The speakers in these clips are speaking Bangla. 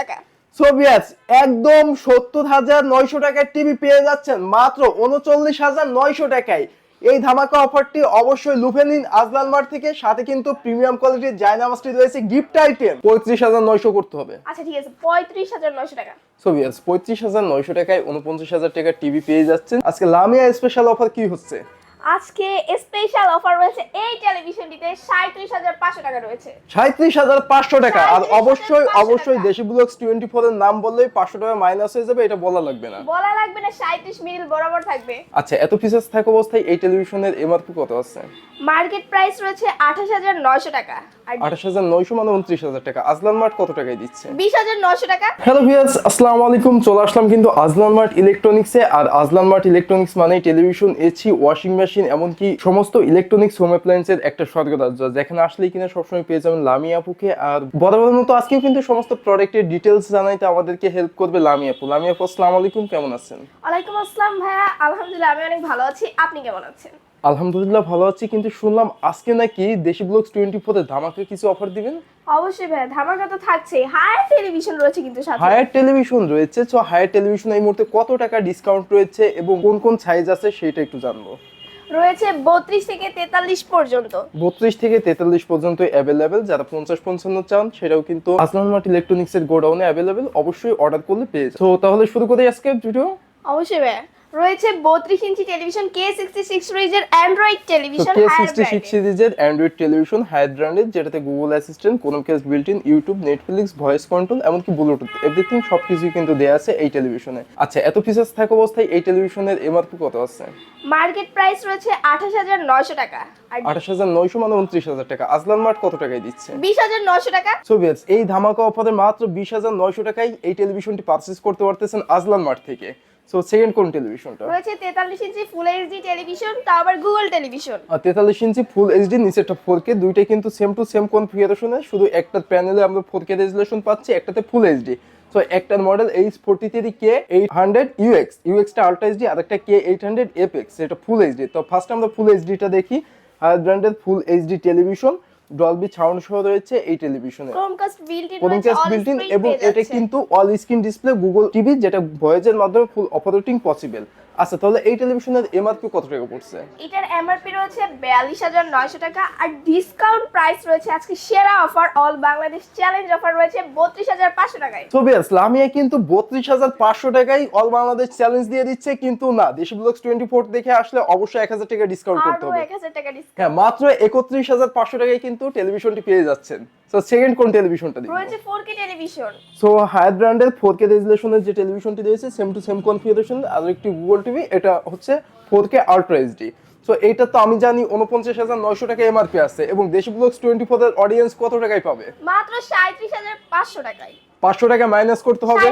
টাকা। একদম সত্তর হাজার নয়শো টাকার টিভি পেয়ে যাচ্ছেন মাত্র উনচল্লিশ হাজার নয়শো টাকায়। এই ধামাকা অফারটি অবশ্যই লুফে নিন আজলান মার্ট থেকে সাথে কিন্তু প্রিমিয়াম কোয়ালিটির জায়নামাজটি রয়েছে গিফট আইটেম। পঁয়ত্রিশ হাজার নয়শো করতে হবে। আচ্ছা ঠিক আছে পঁয়ত্রিশ হাজার নশো টাকা। পঁয়ত্রিশ হাজার নয়শো টাকায় উনপঞ্চাশ হাজার টাকার টিভি পেয়ে যাচ্ছেন। আজকে লামিয়া স্পেশাল অফার কি হচ্ছে? আজকে স্পেশাল অফার রয়েছে এই টেলিভিশনটিতে সাঁত্রিশ হাজার পাঁচশো টাকা রয়েছে। সাঁত্রিশ হাজার পাঁচশো টাকা। আর অবশ্যই অবশ্যই দেশি ব্লগস টোয়েন্টি ফোর এর নাম বললেই পাঁচশো টাকা মাইনাস হয়ে যাবে এটা বলা লাগবে না। বলা লাগবে না সাঁত্রিশ মিডিল বরাবর থাকবে। আচ্ছা এত ফিচার্স থাকা অবস্থায় এই টেলিভিশনের এমআরপি কত আছে? মার্কেট প্রাইস রয়েছে আঠাশ হাজার নয়শো টাকা। আঠাশ হাজার নয়শো মানে উনত্রিশ হাজার টাকা। আজলান মার্ট কত টাকায় দিচ্ছে? বিশ হাজার নয়শো টাকা। হ্যালো ভিয়ার্স আসসালামু আলাইকুম চলে আসলাম কিন্তু আজলান মার্ট ইলেকট্রনিক্সে আর আজলান মার্ট ইলেকট্রনিক্স মানে টেলিভিশন এসি ওয়াশিং মেশিন এমনকি সমস্ত ইলেকট্রনিক্স হোম অ্যাপ্লায়েন্সের একটা স্বর্গরাজ্য যেখানে আসলেই কিনা সবসময় পেয়ে যাবেন লামি আপুকে। আর বরাবর মতো আজকেও কিন্তু সমস্ত প্রোডাক্টের ডিটেলস জানাইতে আমাদেরকে হেল্প করবে লামি আপু। লামি আপু আসসালামু আলাইকুম কেমন আছেন? ওয়ালাইকুম আসসালাম ভাইয়া আলহামদুলিল্লাহ আমি অনেক ভালো আছি। আপনি কেমন আছেন? আলহামদুলিল্লাহ ভালো আছি কিন্তু শুনলাম আজকে নাকি দেশি ব্লগস টোয়েন্টি ফোরে ধামাকে কিছু অফার দিবেন? অবশ্যই ভাইয়া ধামাকা তো থাকছে হায়ার টেলিভিশন রয়েছে কিন্তু সাথে। হায়ার টেলিভিশন রয়েছে সো হায়ার টেলিভিশন এই মুহূর্তে কত টাকা ডিসকাউন্ট রয়েছে এবং কোন কোন সাইজ আছে সেটা একটু জানব। রয়েছে বত্রিশ থেকে তেতাল্লিশ পর্যন্ত। বত্রিশ থেকে তেতাল্লিশ পর্যন্ত অ্যাভেলেবেল যারা পঞ্চাশ পঞ্চান্ন চান সেটাও কিন্তু আসলান মার্ট ইলেকট্রনিক্স এর গোডাউনে অ্যাভেলেবেল অবশ্যই অর্ডার করলে পেয়ে তো তাহলে শুরু করি আজকে ভিডিও অবশ্যই ভাইয়া। রয়েছে বত্রিশ inch television K sixty six সিরিজের Android television K sixty six সিরিজের অ্যান্ড্রয়েড টেলিভিশন হায়ার ব্র্যান্ডের যেটাতে গুগল অ্যাসিস্ট্যান্ট কোনো case built in YouTube Netflix voice control এমনকি ব্লুটুথ এভরিথিং সব কিছুই কিন্তু দেওয়া আছে এই টেলিভিশনে আচ্ছা এত ফিচার্স থাকা অবস্থায় এই টেলিভিশনের এমআরপি কত আছে? মার্কেট প্রাইস রয়েছে আঠাশ হাজার নয়শো টাকা। আর আঠাশ হাজার নয়শো মানে উনত্রিশ হাজার টাকা। আসলান মার্ট কত টাকায় দিচ্ছে? বিশ হাজার নয়শো টাকা। সোভিয়েটস এই ধামাকা অফারে মাত্র বিশ হাজার নয়শো টাকায় এই টেলিভিশনটি পারচেস করতে পারতেছেন আজলান মার্ট থেকে। সো সেকেন্ড কোন টেলিভিশনটা রয়েছে তেতাল্লিশ ইঞ্চি ফুল এইচডি টেলিভিশন তাও আবার গুগল টেলিভিশন আর তেতাল্লিশ ইঞ্চি ফুল এইচডি নিচেরটা ফোর কে দুইটাই কিন্তু সেম টু সেম কনফিগারেশনে শুধু একটা প্যানেলে আমরা ফোর কে রেজুলেশন পাচ্ছি একটাতে ফুল এইচডি সো একটার model H forty three K eight hundred UX ইউএক্সটা ultra HD আর একটা কে এইট হান্ড্রেড এপেক্স এটা ফুল এইচডি তো ফার্স্ট আমরা ফুল এইচডিটা দেখি। হায়ার ব্র্যান্ডের full HD television Dolby sound সহ রয়েছে এই টেলিভিশনে ক্রোমকাস্ট বিল্ট ইন এবং এটা কিন্তু all screen display Google TV যেটা ভয়েজের মাধ্যমে ফুল অপারেটিং পসিবল আচ্ছা তাহলে এই টেলিভিশনের এমআরপি কত টাকা পড়ছে? এটার এমআরপি রয়েছে বিয়াল্লিশ হাজার নয়শো টাকা আর ডিসকাউন্ট প্রাইস রয়েছে আজকে সেরা offer all Bangladesh challenge offer রয়েছে বত্রিশ হাজার পাঁচশো টাকায়। ছবি লামিয়া কিন্তু বত্রিশ হাজার পাঁচশো টাকায় অল বাংলাদেশ চ্যালেঞ্জ দিয়ে দিচ্ছে কিন্তু না দেশি ব্লগস টোয়েন্টি ফোর দেখে আসলে অবশ্যই এক হাজার টাকা ডিসকাউন্ট করতে হবে। এক হাজার টাকা ডিসকাউন্ট হ্যাঁ মাত্র একত্রিশ হাজার পাঁচশো টাকায় কিন্তু টেলিভিশনটি পেয়ে যাচ্ছেন। তো সেকেন্ড কোন টেলিভিশনটা দেখব? রয়েছে four K television so Haier ব্র্যান্ডের ফোর কে রেজুলেশনের যে টেলিভিশনটি রয়েছে সেম টু সেম কনফিগারেশন আর একটি গুগল টিভি এটা হচ্ছে four K ultra HD so এইটা তো আমি জানি উনপঞ্চাশ হাজার নয়শো টাকা এমআরপি আছে এবং দেশি ব্লগস টোয়েন্টি ফোর এর অডিয়েন্স কত টাকায় পাবে? মাত্র সাঁত্রিশ হাজার পাঁচশো টাকায়। পাঁচশো টাকা মাইনাস করতে হবে।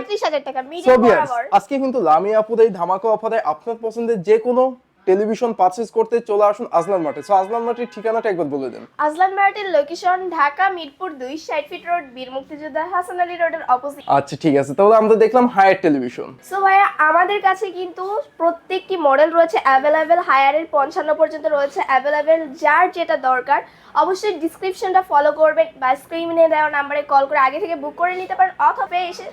আজকে কিন্তু লামি আপুর এই ধামাকা অফারে আপনার পছন্দের যে কোনো টেলিভিশন পারচেজ করতে চলে আসুন আজলান মাঠে। সো আজলান মাঠের ঠিকানাটা একবার বলে দেন। আজলান মার্টের লোকেশন ঢাকা মিরপুর দুই ষাট ফিট রোড বীর মুক্তিযোদ্ধা হাসান আলী রোডের অপোজিট আচ্ছা ঠিক আছে। তাহলে আমরা দেখলাম হায়ার টেলিভিশন সো ভাইয়া আমাদের কাছে কিন্তু প্রত্যেকটি মডেল রয়েছে অ্যাভেলেবেল হায়ারের পঞ্চান্ন পর্যন্ত রয়েছে অ্যাভেলেবেল যার যেটা দরকার অবশ্যই ডিসক্রিপশনটা ফলো করবেন বা স্ক্রিনে দেওয়া নাম্বারে কল করে আগে থেকে বুক করে নিতে পারেন অথবা এসে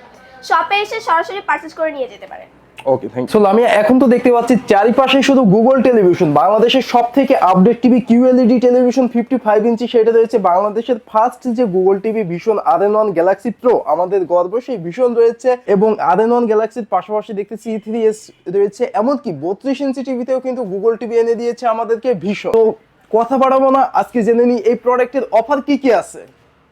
শপে এসে সরাসরি পারচেজ করে নিয়ে যেতে পারেন। ওকে থ্যাংক সো আমি এখন তো দেখতে পাচ্ছি চারিপাশে শুধু গুগল টেলিভিশন বাংলাদেশের সব থেকে update TV QLED television fifty five inch সেটা রয়েছে বাংলাদেশের ফার্স্ট যে গুগল টিভি ভীষণ আর এন ওয়ান গ্যালাক্সি প্রো আমাদের গর্ব, সেই ভীষণ রয়েছে এবং আর এন ওয়ান গ্যালাক্সির পাশাপাশি দেখতে সি থ্রি এস রয়েছে, এমনকি বত্রিশ ইঞ্চি টিভিতেও কিন্তু গুগল টিভি এনে দিয়েছে আমাদেরকে ভীষণ তো, কথা বাড়াবো না, আজকে জেনে নিই এই প্রোডাক্টের অফার কি কি আছে।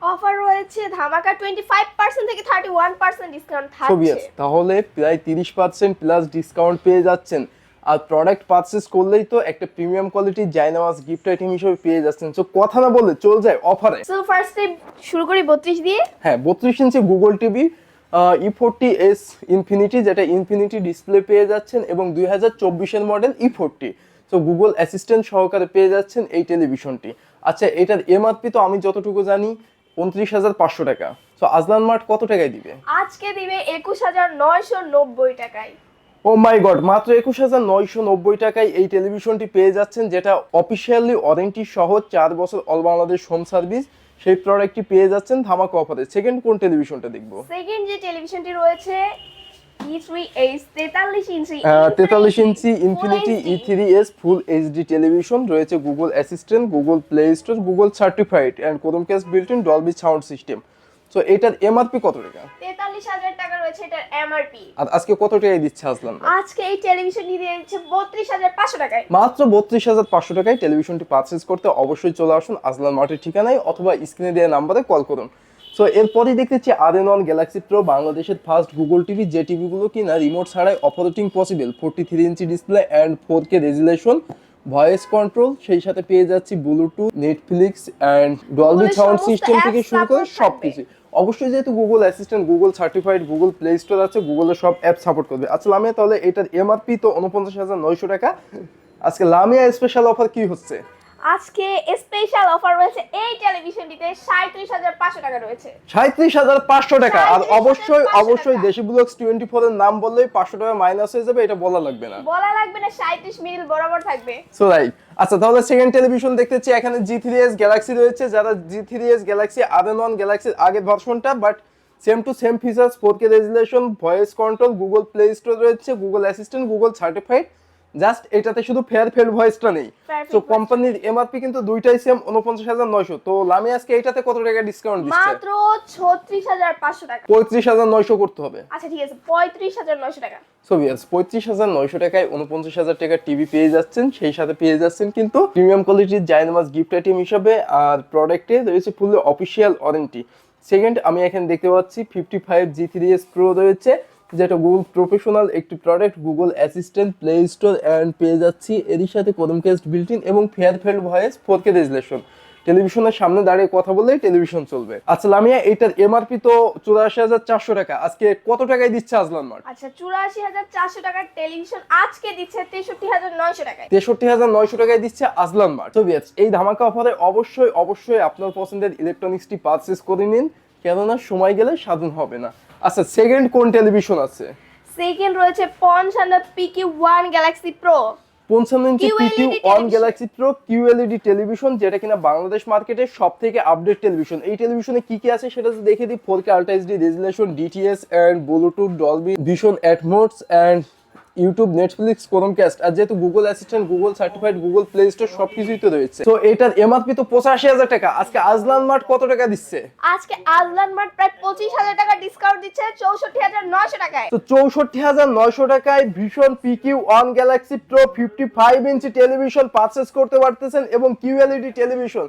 অফার রয়েছে ধামাকা টোয়েন্টি ফাইভ পার্সেন্ট থেকে থার্টি ওয়ান পার্সেন্ট ডিসকাউন্ট ছবি থাকছে তাহলে প্রায় তিরিশ পার্সেন্ট প্লাস ডিসকাউন্ট পেয়ে যাচ্ছেন। আর প্রোডাক্ট পারচেস করলেই তো একটা প্রিমিয়াম কোয়ালিটির জাইনামাস গিফট আইটেম হিসেবে পেয়ে যাচ্ছেন। সো কথা না বলে চল যায় অফারে। সো ফার্স্টে শুরু করি বত্রিশ দিয়ে। হ্যাঁ বত্রিশ ইঞ্চি Google TV E forty S infinity যেটা ইনফিনিটি ডিসপ্লে পেয়ে যাচ্ছেন এবং দুই হাজার চব্বিশের মডেল ই ফোরটি তো গুগল অ্যাসিস্ট্যান্ট সহকারে পেয়ে যাচ্ছেন এই টেলিভিশনটি আচ্ছা এটার এমআরপি তো আমি যতটুকু জানি উনত্রিশ হাজার পাঁচশো টাকা। তো আজলান মার্ট কত টাকায় দিবে? আজকে দিবে একুশ হাজার নয়শো নব্বই টাকায়। ও মাই গড মাত্র একুশ হাজার নয়শো নব্বই টাকায় এই টেলিভিশনটি পেয়ে যাচ্ছেন যেটা অফিসিয়ালি ওয়ারেন্টি সহ চার বছর অল বাংলাদেশ হোম সার্ভিস সেই প্রোডাক্টটি পেয়ে যাচ্ছেন ধামাকা অফারে সেকেন্ড কোন টেলিভিশনটা দেখব? সেকেন্ড যে টেলিভিশনটি রয়েছে তেতাল্লিশ ইঞ্চি infinity E three S full HD television রয়েছে Google Assistant Google Play Store Google certified and Chromecast built in Dolby sound system so এটার এমআরপি কত টাকা? তেতাল্লিশ হাজার টাকা রয়েছে এটার এমআরপি আর আজকে কত টাকায় দিচ্ছে আসলাম? আজকে এই টেলিভিশনটি দিয়ে দিচ্ছে বত্রিশ হাজার পাঁচশো টাকায়। মাত্র বত্রিশ হাজার পাঁচশো টাকায় টেলিভিশনটি পারচেজ করতে অবশ্যই চলে আসুন। আজলান মার্টের ঠিকানায় অথবা স্ক্রিনে দেওয়া নাম্বারে কল করুন। সো এরপরেই দেখতেছি আর এন ওয়ান গ্যালাক্সি প্রো বাংলাদেশের ফার্স্ট গুগল টিভি যে টিভিগুলো কিনা রিমোট ছাড়াই operating possible forty three inch display and four K resolution voice control সেই সাথে পেয়ে যাচ্ছি Bluetooth Netflix and Dolby sound system থেকে শুরু করে সব কিছু অবশ্যই যেহেতু Google Assistant Google certified Google Play Store আছে গুগলের সব অ্যাপ সাপোর্ট করবে। আচ্ছা লামিয়া তাহলে এটার এমআরপি তো উনপঞ্চাশ হাজার নয়শো টাকা। আজকে লামিয়া স্পেশাল অফার কি হচ্ছে? আজকে স্পেশাল অফার রয়েছে এই টেলিভিশনটিতে সাঁত্রিশ হাজার পাঁচশো টাকা রয়েছে। সাঁত্রিশ হাজার পাঁচশো টাকা। আর অবশ্যই অবশ্যই দেশি ব্লগস টোয়েন্টি ফোর এর নাম বললেই পাঁচশো টাকা মাইনাস হয়ে যাবে এটা বলা লাগবে না। বলা লাগবে না সাঁত্রিশ মিনিট বরাবর থাকবে। সো রাইট আচ্ছা তাহলে সেকেন্ড টেলিভিশন দেখতেছি এখানে জি থ্রি এস গ্যালাক্সি রয়েছে। যারা জি থ্রি এস গ্যালাক্সি আর এন ওয়ান গ্যালাক্সির আগের ভার্সনটা but same to same features four K resolution voice control Google Play Store রয়েছে Google Assistant Google certified just এটাতে শুধু ফেয়ার ফেল ভয়েসটা নেই। তো কোম্পানির এমআরপি কিন্তু দুইটাই সেম উনপঞ্চাশ হাজার নয়শো। তো লামি আজকে এটাতে কত টাকা ডিসকাউন্ট দিচ্ছে? মাত্র ছত্রিশ হাজার পাঁচশো টাকা। পঁয়ত্রিশ হাজার নয়শো করতে হবে। আচ্ছা ঠিক আছে পঁয়ত্রিশ হাজার নয়শো টাকা। সো ইয়ার্স পঁয়ত্রিশ হাজার নয়শো টাকায় উনপঞ্চাশ হাজার টাকার টিভি পেয়ে যাচ্ছেন সেই সাথে পেয়ে যাচ্ছেন কিন্তু প্রিমিয়াম কোয়ালিটির জাইনামাস গিফট আইটেম হিসাবে আর প্রোডাক্টে রয়েছে ফুল অফিসিয়াল ওয়ারেন্টি সেকেন্ড আমি এখানে দেখতে পাচ্ছি fifty five G three S Pro রয়েছে। যেটা গুগল প্রফেশনাল একটি product Google Assistant Play Store and পেয়ে যাচ্ছি। এরই সাথে কোদমকেস্ট বিল্ট ইন এবং far field voice four K resolution টেলিভিশনের সামনে দাঁড়িয়ে কথা বললেই টেলিভিশন চলবে। আচ্ছা লামিয়া এটার এমআরপি তো চুরাশি হাজার চারশো টাকা। আজকে কত টাকায় দিচ্ছে আজলান মার্ট আচ্ছা চুরাশি হাজার চারশো টাকার টেলিভিশন আজকে দিচ্ছে তেষট্টি হাজার নয়শো টাকায়। তেষট্টি হাজার নয়শো টাকায় দিচ্ছে আজলান মার্ট তো এই ধামাকা অফারে অবশ্যই অবশ্যই আপনার পছন্দের ইলেকট্রনিক্সটি পারচেস করে নিন। কেননা সময় গেলে সাধন হবে না। আচ্ছা সেকেন্ড কোন টেলিভিশন আছে? সেকেন্ড রয়েছে পঞ্চান্ন পিকি ওয়ান গ্যালাক্সি প্রো পঞ্চান্ন ইঞ্চি PQ one Galaxy Pro QLED television যেটা কিনা বাংলাদেশ মার্কেটে সব থেকে আপডেট টেলিভিশন এই টেলিভিশনে কি কি আছে সেটা দেখে দিই। Four K ultra HD resolution DTS and Bluetooth Dolby Vision Atmos and YouTube Netflix Chromecast আর যেহেতু Google Assistant Google certified Google Play Store সব কিছুই তো রয়েছে। তো এটার এমআরপি তো পঁচাশি হাজার টাকা। আজকে আজলান মার্ট কত টাকা দিচ্ছে? আজকে আজলান মার্ট প্রায় পঁচিশ হাজার টাকা ডিসকাউন্ট দিচ্ছে চৌষট্টি হাজার নয়শো টাকায়। তো চৌষট্টি হাজার নয়শো টাকায় ভীষণ PQ one Galaxy Pro fifty five ইঞ্চি টেলিভিশন পারচেস করতে পারতেছেন এবং কিউএলইডি টেলিভিশন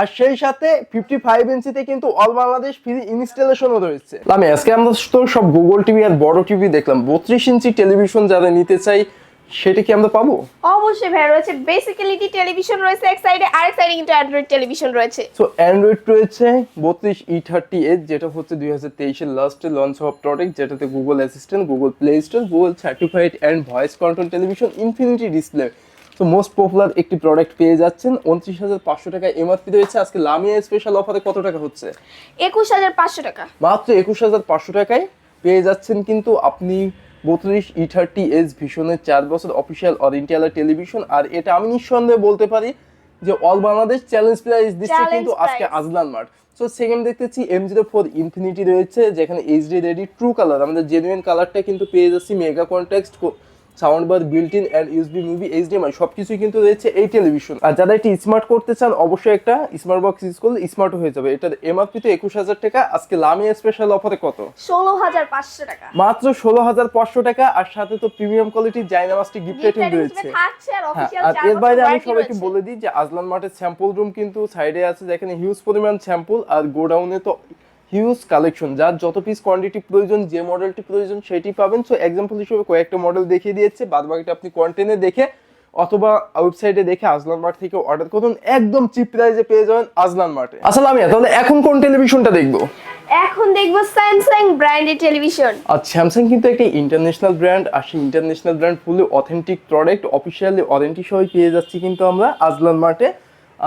আর সেই সাথে ফিফটি ফাইভ ইঞ্চিতে কিন্তু অল বাংলাদেশ ফ্রি ইনস্টলেশনও রয়েছে। আমি আজকে আমরা তো সব গুগল টিভি আর বড় টিভি দেখলাম। বত্রিশ ইঞ্চি টেলিভিশন যারা নিতে চাই সেটা কি আমরা পাবো? অবশ্যই ভাই রয়েছে বেসিক্যালিটি টেলিভিশন রয়েছে এক সাইডে আরেক সাইডে কিন্তু অ্যান্ড্রয়েড টেলিভিশন রয়েছে। সো অ্যান্ড্রয়েড রয়েছে বত্রিশ ই থার্টি এইট যেটা হচ্ছে দুই হাজার তেইশের লাস্টে লঞ্চ হওয়া প্রোডাক্ট যেটাতে Google Assistant Google Play Store Google certified and voice control television infinity display তো মোস্ট পপুলার একটি প্রোডাক্ট পেয়ে যাচ্ছেন। উনত্রিশ হাজার পাঁচশো টাকা এমআরপি রয়েছে। আজকে লামিয়া স্পেশাল অফারে কত টাকা হচ্ছে? একুশ হাজার পাঁচশো টাকা। মাত্র একুশ হাজার পাঁচশো টাকায় পেয়ে যাচ্ছেন কিন্তু আপনি বত্রিশ ই থার্টি এস ভিশনের চার বছর অফিসিয়াল অরিয়েন্টাল টেলিভিশন আর এটা আমি নিঃসন্দেহে বলতে পারি যে অল বাংলাদেশ চ্যালেঞ্জ প্রাইস দিচ্ছে কিন্তু আজকে আজলান মার্ট সো সেকেন্ড দেখতেছি এম জিরো ফোর ইনফিনিটি রয়েছে যেখানে এইচডি রেডি ট্রু কালার আমাদের জেনুইন কালারটা কিন্তু পেয়ে যাচ্ছি mega contrast sound bar built in and USB movie HDMI সব কিছুই কিন্তু রয়েছে এই টেলিভিশন আর যারা এটি স্মার্ট করতে চান অবশ্যই একটা স্মার্ট বক্স ইউজ করলে স্মার্ট হয়ে যাবে। এটার এমআরপি তো একুশ হাজার টাকা আজকে লামিয়া স্পেশাল অফারে কত? ষোলো হাজার পাঁচশো টাকা। মাত্র ষোলো হাজার পাঁচশো টাকা আর সাথে তো প্রিমিয়াম কোয়ালিটির জাইনামাসটি গিফট আইটেম রয়েছে। আর হ্যাঁ আর এর বাইরে আমি সবাইকে বলে দিই যে আজলান মাঠের স্যাম্পল রুম কিন্তু সাইডে আছে যেখানে হিউজ পরিমাণ স্যাম্পল আর গোডাউনে তো হিউজ কালেকশন যার যত পিস কোয়ান্টিটি প্রয়োজন যে মডেলটি প্রয়োজন সেটি পাবেন। সো এক্সাম্পল হিসেবে কয়েকটা মডেল দেখিয়ে দিয়েছে। বাদ বাকিটা আপনি কোয়ান্টেনে দেখে অথবা ওয়েবসাইটে দেখে আজলান মার্ট থেকে অর্ডার করুন। একদম চিপ প্রাইসে পেয়ে যাবেন আজলান মার্টে আসলে আমি তাহলে এখন কোন টেলিভিশনটা দেখব? এখন দেখব স্যামসাং ব্র্যান্ডের টেলিভিশন আর স্যামসাং কিন্তু একটা ইন্টারন্যাশনাল ব্র্যান্ড আর সেই international brand fully authentic product officially warranty সহ পেয়ে যাচ্ছি কিন্তু আমরা আজলান মার্টে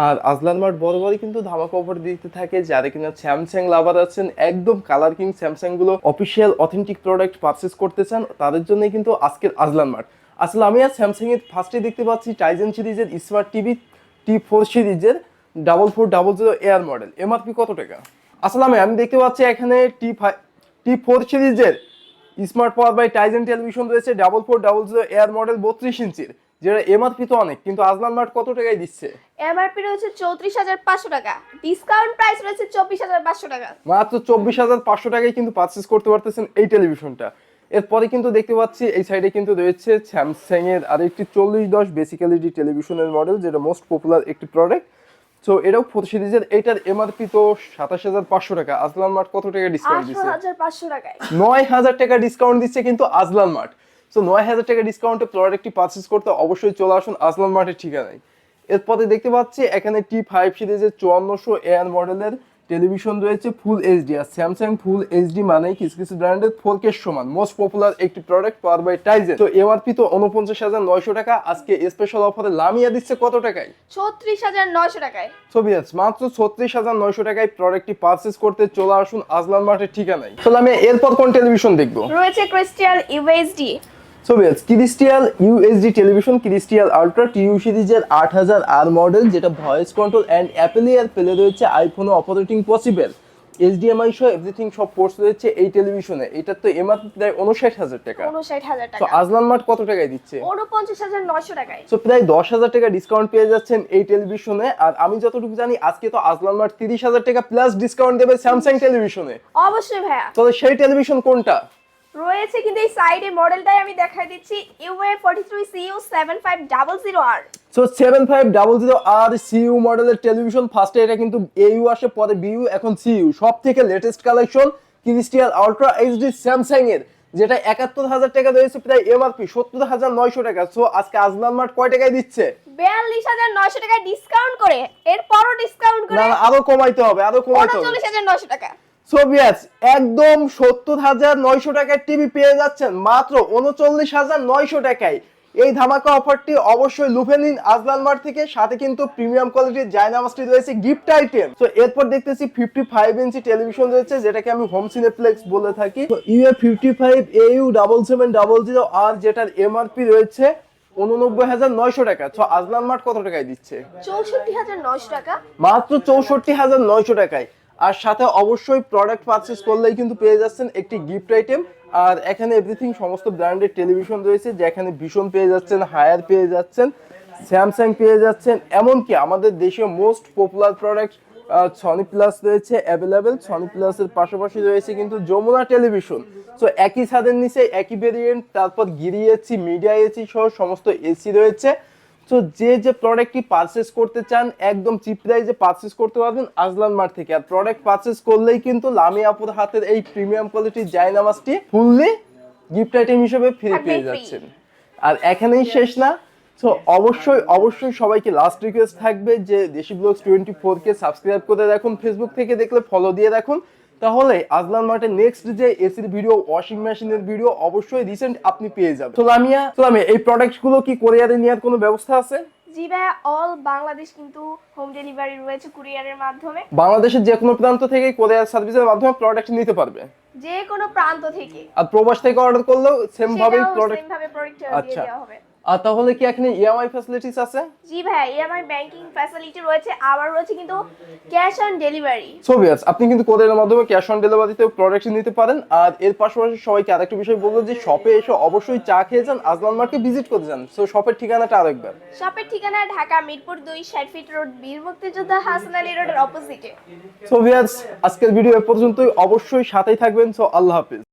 আর আজলান মার্ট বরাবরই কিন্তু ধামাকা অফার দিতে থাকে, যারা কিনা স্যামসাং লাভার আছেন, একদম কালার কিং স্যামসাংগুলো অফিসিয়াল অথেন্টিক প্রোডাক্ট পারচেস করতে চান, তাদের জন্যই কিন্তু আজকের আজলান মার্ট। আসলে আমি আর স্যামসাং এর ফার্স্টে দেখতে পাচ্ছি টাইজেন সিরিজের স্মার্ট টিভি টি ফোর সিরিজের double four double zero air model MRP কত টাকা? আসলে আমি দেখতে পাচ্ছি এখানে টি ফাইভ টি ফোর সিরিজের smart power by Tizen television রয়েছে double four double zero air model বত্রিশ ইঞ্চির, যেটা এমআরপি তো অনেক, কিন্তু আজলান মার্ট কত টাকায় দিচ্ছে? এমআরপি রয়েছে চৌত্রিশ হাজার পাঁচশো টাকা। ডিসকাউন্ট প্রাইস রয়েছে চব্বিশ হাজার পাঁচশো টাকা। মাত্র চব্বিশ হাজার পাঁচশো টাকায় কিন্তু পারচেস করতে পারতেছেন এই টেলিভিশনটা এরপরে কিন্তু দেখতে পাচ্ছি এই সাইডে কিন্তু রয়েছে স্যামসাং এর আরেকটি চল্লিশ দশ বেসিক্যালি টেলিভিশনের মডেল যেটা মোস্ট পপুলার একটি প্রোডাক্ট সো এটাও ফোর সিরিজের এটার এমআরপি তো সাতাশ হাজার পাঁচশো টাকা। আজলান মার্ট কত টাকা ডিসকাউন্ট দিচ্ছে নয় হাজার টাকা ডিসকাউন্ট দিচ্ছে কিন্তু আজলান মার্ট। সো নয় হাজার টাকা ডিসকাউন্টে প্রোডাক্টটি পারচেস করতে অবশ্যই চলে আসুন আজলান মার্টের ঠিকানায়। এরপরে দেখতে পাচ্ছি এখানে টি ফাইভ সিরিজের চুয়ান্নশো এয়ার মডেলের টেলিভিশন রয়েছে ফুল এইচডি আর স্যামসাং ফুল এইচডি মানে কিছু কিছু ব্র্যান্ডের ফোর কে সমান। মোস্ট পপুলার একটি প্রোডাক্ট পাওয়ার বাই টাইজেন তো এমআরপি তো উনপঞ্চাশ হাজার নয়শো টাকা আজকে স্পেশাল অফারে লামিয়া দিচ্ছে কত টাকায়? ছত্রিশ হাজার নয়শো টাকায়। ছবি আছে মাত্র ছত্রিশ হাজার নয়শো টাকায় প্রোডাক্টটি পারচেস করতে চলে আসুন আজলান মার্টের ঠিকানায়। তাহলে আমি এরপর কোন টেলিভিশন দেখব? রয়েছে crystal UHD so base crystal UHD television crystal ultra TU সিরিজের আট হাজার আর মডেল যেটা ভয়েস কন্ট্রোল অ্যান্ড অ্যাপেল এর পেলে রয়েছে আইফোনে অপারেটিং পসিবল এইচডিএমআই সহ এভরিথিং সব পোর্টস রয়েছে এই টেলিভিশনে তো এমআরপি প্রায় উনষাট হাজার টাকা। উনষাট হাজার টাকা। আজলান মার্ট কত টাকায় দিচ্ছে? উনপঞ্চাশ হাজার নয়শো টাকায়। সো প্রায় দশ হাজার টাকা ডিসকাউন্ট পেয়ে যাচ্ছেন এই টেলিভিশনে আর আমি যতটুকু জানি আজকে তো আজলান মার্ট তিরিশ হাজার টাকা প্লাস ডিসকাউন্ট দেবে স্যামসাং টেলিভিশনে অবশ্যই ভাইয়া। তাহলে সেই টেলিভিশন কোনটা? রয়েছে কিন্তু এই সাইডে মডেলটাই আমি দেখাই দিচ্ছি UA forty three CU seven five double zero R so seven five double zero R CU মডেলের টেলিভিশন ফার্স্টে এটা কিন্তু এইউ আসে পরে বিইউ এখন সিইউ সব থেকে latest collection crystal ultra HD Samsung এর যেটা একাত্তর হাজার টাকা রয়েছে প্রায় এমআরপি সত্তর হাজার নয়শো টাকা। সো আজকে আজলান মার্ট কয় টাকায় দিচ্ছে? বিয়াল্লিশ হাজার নয়শো টাকা ডিসকাউন্ট করে এরপরও ডিসকাউন্ট করে আরও কমাইতে হবে আরও কমাইতে হবে। উনচল্লিশ হাজার নয়শো টাকা। সো বিয়াস একদম সত্তর হাজার নয়শো টাকার টিভি পেয়ে যাচ্ছেন। মাত্র উনচল্লিশ হাজার নয়শো টাকায়। এই ধামাকা অফারটি অবশ্যই লুফে নিন আজলান মার্ট থেকে। সাথে কিন্তু প্রিমিয়াম কোয়ালিটির জায়নামাজটি রয়েছে গিফট আইটেম তো এরপর দেখতেছি ফিফটি ফাইভ ইঞ্চি টেলিভিশন রয়েছে যেটাকে আমি হোম সিনেপ্লেক্স বলে থাকি। UA fifty five AU double seven double zero R যেটার এমআরপি রয়েছে উননব্বই হাজার নয়শো টাকা। তো আজলান মার্ট কত টাকায় দিচ্ছে? চৌষট্টি হাজার নয়শো টাকা। মাত্র চৌষট্টি হাজার নয়শো টাকায়। আর সাথে অবশ্যই প্রোডাক্ট পারচেস করলেই কিন্তু পেয়ে যাচ্ছেন একটি গিফট আইটেম আর এখানে এভরিথিং সমস্ত ব্র্যান্ডের টেলিভিশন রয়েছে, যেখানে ভীষণ পেয়ে যাচ্ছেন হায়ার পেয়ে যাচ্ছেন স্যামসাং পেয়ে যাচ্ছেন, এমনকি আমাদের দেশীয় most popular product Sony plus রয়েছে অ্যাভেলেবেল সনি প্লাসের পাশাপাশি রয়েছে কিন্তু যমুনা টেলিভিশন সো একই ছাদের নিচে একই ভেরিয়েন্ট তারপর গিরি এসি মিডিয়া এসি সহ সমস্ত এসি রয়েছে। তো যে যে প্রোডাক্টটি পারচেস করতে চান একদম চিপ প্রাইসে পারচেস করতে পারবেন আজলান মার্ট থেকে। আর প্রোডাক্ট পারচেস করলেই কিন্তু লামি আপুর হাতের এই প্রিমিয়াম কোয়ালিটির জায়নামাজটি ফুললি গিফট আইটেম হিসেবে ফ্রি পেয়ে যাচ্ছেন। আর এখানেই শেষ না। সো অবশ্যই অবশ্যই সবাইকে লাস্ট রিকোয়েস্ট থাকবে যে দেশি ব্লগস টোয়েন্টি ফোর কে সাবস্ক্রাইব করে রাখুন। ফেসবুক থেকে দেখলে ফলো দিয়ে রাখুন। তাহলে আজলান মার্টের নেক্সট যে এসির ভিডিও ওয়াশিং মেশিনের ভিডিও অবশ্যই রিসেন্ট আপনি পেয়ে যাবেন। তো লামিয়া তো লামিয়া এই প্রোডাক্টগুলো কি কোরিয়ারে নেওয়ার কোনো ব্যবস্থা আছে? জি ভাইয়া অল বাংলাদেশ কিন্তু হোম ডেলিভারি রয়েছে কুরিয়ারের মাধ্যমে। বাংলাদেশের যে কোনো প্রান্ত থেকে কোরিয়ার সার্ভিসের মাধ্যমে প্রোডাক্ট নিতে পারবে। যে কোনো প্রান্ত থেকে। আর প্রবাস থেকে অর্ডার করলেও সেম প্রোডাক্ট ভাবে প্রোডাক্ট দিয়ে আচ্ছা। আর তাহলে কি এখানে ইএমআই ফ্যাসিলিটিস আছে? জি ভাইয়া ইএমআই ব্যাংকিং ফ্যাসিলিটি রয়েছে আবার রয়েছে কিন্তু cash on delivery so viewers আপনি কিন্তু কোরিয়ারের মাধ্যমে ক্যাশ অন ডেলিভারিতে প্রোডাক্ট নিতে পারেন। আর এর পাশাপাশি সবাইকে আরেকটা বিষয় বলব যে শপে এসে অবশ্যই চা খেয়ে যান আজলান মার্কে ভিজিট করতে যান। সো শপের ঠিকানাটা আরেকবার। শপের ঠিকানা ঢাকা মিরপুর দুই ষাট ফিট রোড বীর মুক্তিযোদ্ধা হাসান আলী রোডের অপোজিটে সো ভিউয়ার্স আজকের ভিডিও এ পর্যন্তই। অবশ্যই সাথেই থাকবেন। সো আল্লাহ হাফিজ।